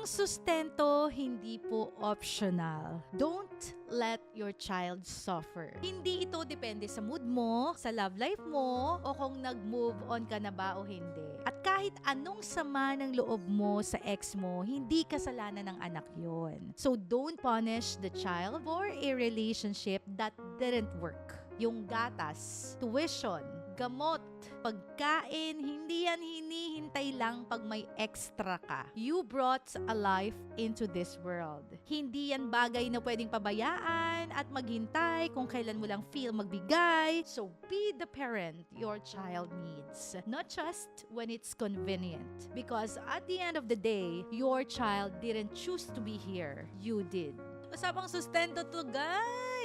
Ang sustento hindi po optional. Don't let your child suffer. Hindi ito depende sa mood mo, sa love life mo, o kung nag-move on ka na ba o hindi. At kahit anong sama ng loob mo sa ex mo, hindi kasalanan ng anak yon. So don't punish the child for a relationship that didn't work. Yung gatas, tuition, gamot, pagkain, hindi yan hinihintay lang pag may extra ka. You brought a life into this world. Hindi yan bagay na pwedeng pabayaan at maghintay kung kailan mo lang feel magbigay. So be the parent your child needs. Not just when it's convenient. Because at the end of the day, your child didn't choose to be here. You did. Usapang sustento to, guys.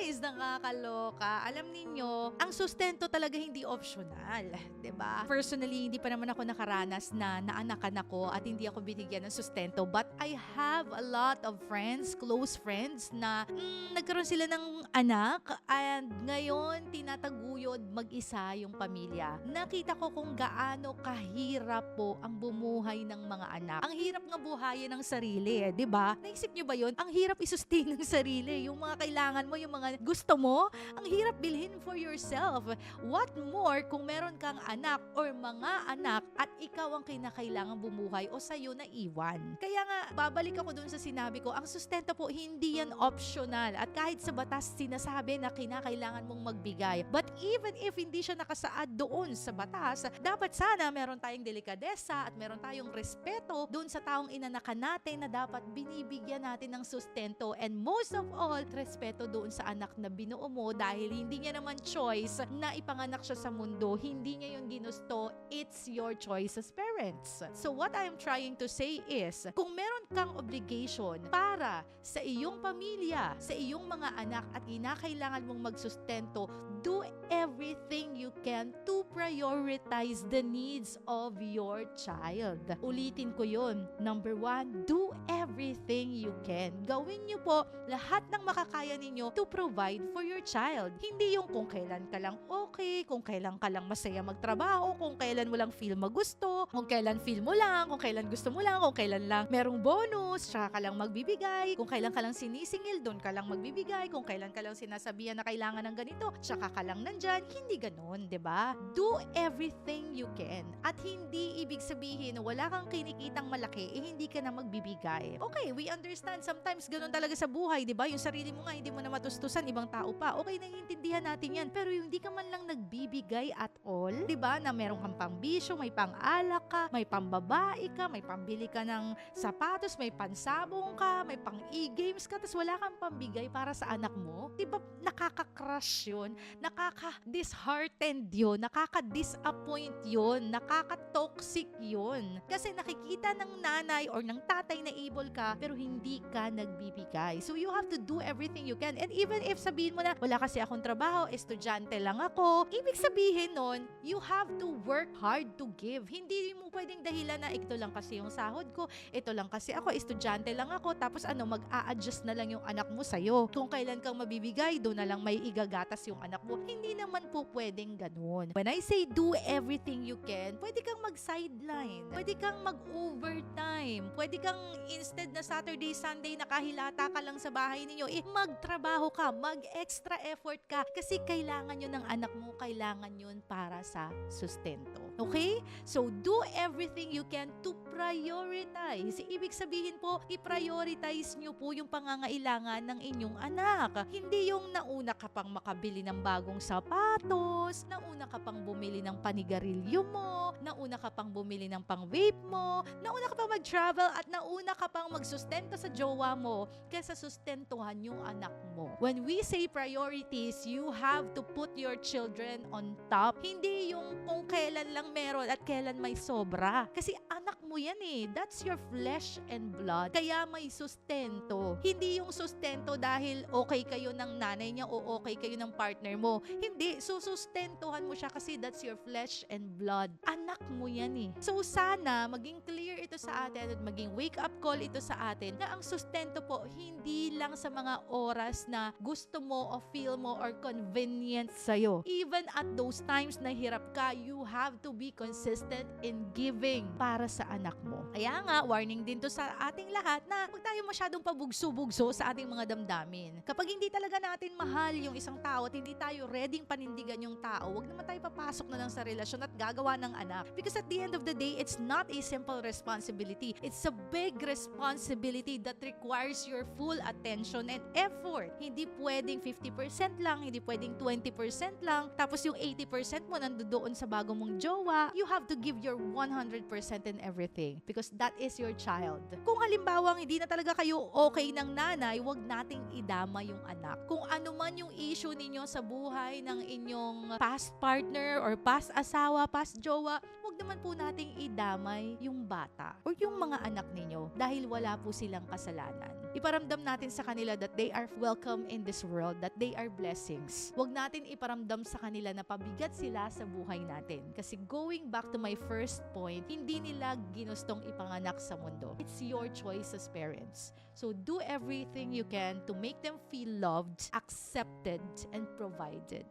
Nakakaloka. Alam ninyo, ang sustento talaga hindi optional. 'di ba? Personally, hindi pa naman ako nakaranas na naanakan ako at hindi ako binigyan ng sustento. But I have a lot of friends, close friends, na mm, nagkaroon sila ng anak and ngayon tinataguyod mag-isa yung pamilya. Nakita ko kung gaano kahirap po ang bumuhay ng mga anak. Ang hirap nga buhayin ng sarili, eh, 'di ba? Naisip niyo ba 'yon? Ang hirap i-sustain ng sarili, yung mga kailangan mo, yung mga gusto mo, ang hirap bilhin for yourself. What more kung meron kang anak or mga anak at ikaw ang kinakailangan bumuhay o sa'yo na iwan. Kaya nga, babalik ako dun sa sinabi ko, ang sustento po, hindi yan optional. At kahit sa batas, sinasabi na kinakailangan mong magbigay. But even if hindi siya nakasaad doon sa batas, dapat sana meron tayong delikadesa at meron tayong respeto doon sa taong inanakan natin na dapat binibigyan natin ng sustento and most of all, respeto doon sa anak na binuo mo dahil hindi niya naman choice na ipanganak siya sa mundo. Hindi niya yung ginusto. It's your choice as parents. So what I'm trying to say is, kung meron kang obligation para sa iyong pamilya, sa iyong mga anak at kinakailangan mong magsustento, do everything you can prioritize the needs of your child. Ulitin ko yun. Number one, do everything you can. Gawin niyo po lahat ng makakaya ninyo to provide for your child. Hindi yung kung kailan ka lang okay, kung kailan ka lang masaya magtrabaho, kung kailan mo lang feel magusto, kung kailan feel mo lang, kung kailan gusto mo lang, kung kailan lang merong bonus, tsaka ka lang magbibigay, kung kailan ka lang sinisingil, doon ka lang magbibigay, kung kailan ka lang sinasabihan na kailangan ng ganito, tsaka ka lang nandyan, hindi ganun, 'di ba? Do everything you can. At hindi ibig sabihin na wala kang kinikitang malaki, eh hindi ka na magbibigay. Okay, we understand sometimes ganun talaga sa buhay, 'di ba? Yung sarili mo nga hindi mo na matustusan, ibang tao pa. Okay, naiintindihan natin 'yan. Pero yung hindi ka man lang nagbibigay at all, 'di ba? Na meron kang pambisyo, may pang-alak ka, may pambabae ka, may pambili ka ng sapatos, may pansabong ka, may pang e-games ka, tapos wala kang pambigay para sa anak mo. 'Di ba? Nakaka-crush 'yun, nakaka-disheartened 'yun, nakaka-disappoint 'yun, nakaka-toxic 'yun. Kasi nakikita ng nanay or ng tatay na able ka pero hindi ka nagbibigay. So you have to do everything you can. And even if sabihin mo na, wala kasi akong trabaho, estudyante lang ako, ibig sabihin nun, you have to work hard to give. Hindi mo pwedeng dahilan na ito lang kasi yung sahod ko, ito lang kasi ako, estudyante lang ako, tapos ano, mag-a-adjust na lang yung anak mo sa'yo. Kung kailan kang mabibigay, doon na lang may igagatas yung anak mo. Hindi naman po pwedeng ganun. When I say do everything you can, pwede kang mag-sideline. Pwede kang mag-overtime. Pwede kang instead na Saturday, Sunday, nakahilata ka lang sa bahay ninyo, eh, magtrabaho ka, mag-extra effort ka. Kasi kailangan yun ng anak mo, kailangan yun para sa sustento. Okay? So, do everything you can to prioritize. Ibig sabihin po, i-prioritize nyo po yung pangangailangan ng inyong anak. Hindi yung nauna ka pang makabili ng bagong sapatos, nauna ka pang bumili ng panigarilyo mo, nauna ka pang bumili ng pang-vape mo, nauna ka pang mag-travel at nauna ka pang magsustento sa jowa mo kaysa sustentuhan yung anak mo. When we say priorities, you have to put your children on top. Hindi yung kung kailan lang meron at kailan may sobra. Kasi anak mo yan eh. That's your flesh and blood. Kaya may sustento. Hindi yung sustento dahil okay kayo ng nanay niya o okay kayo ng partner mo. Hindi, susustentuhan mo siya kasi that's your flesh and blood. Anak mo yan eh. So sana maging clear ito sa atin at maging wake up call ito sa atin na ang sustento po hindi lang sa mga oras na gusto mo o feel mo or convenient sa'yo. Even at those times na hirap ka, you have to be consistent in giving para sa anak mo. Kaya nga, warning din to sa ating lahat na huwag tayo masyadong pabugso-bugso sa ating mga damdamin. Kapag hindi talaga natin mahal yung isang tao at hindi tayo readyng panindigan yung tao, huwag naman tayo papasok na lang sa relasyon at gagawa ng anak. Because at the end of the day, it's not a simple responsibility. It's a big responsibility that requires your full attention and effort. Hindi pwedeng 50% lang, hindi pwedeng 20% lang, tapos yung 80% mo nandoon sa bago mong jowa. You have to give your 100% in everything because that is your child. Kung halimbawa hindi na talaga kayo okay ng nanay, wag nating idama yung anak. Kung ano man yung issue ninyo sa buhay ng inyong past partner or past asawa, past jowa, wag naman po nating idamay yung bata or yung mga anak ninyo dahil wala po silang kasalanan. Iparamdam natin sa kanila that they are welcome in this world, that they are blessings. Wag natin iparamdam sa kanila na pabigat sila sa buhay natin. Kasi going back to my first point, hindi nila ginustong ipanganak sa mundo. It's your choice as parents. So do everything you can to make them feel loved, accepted, and provided.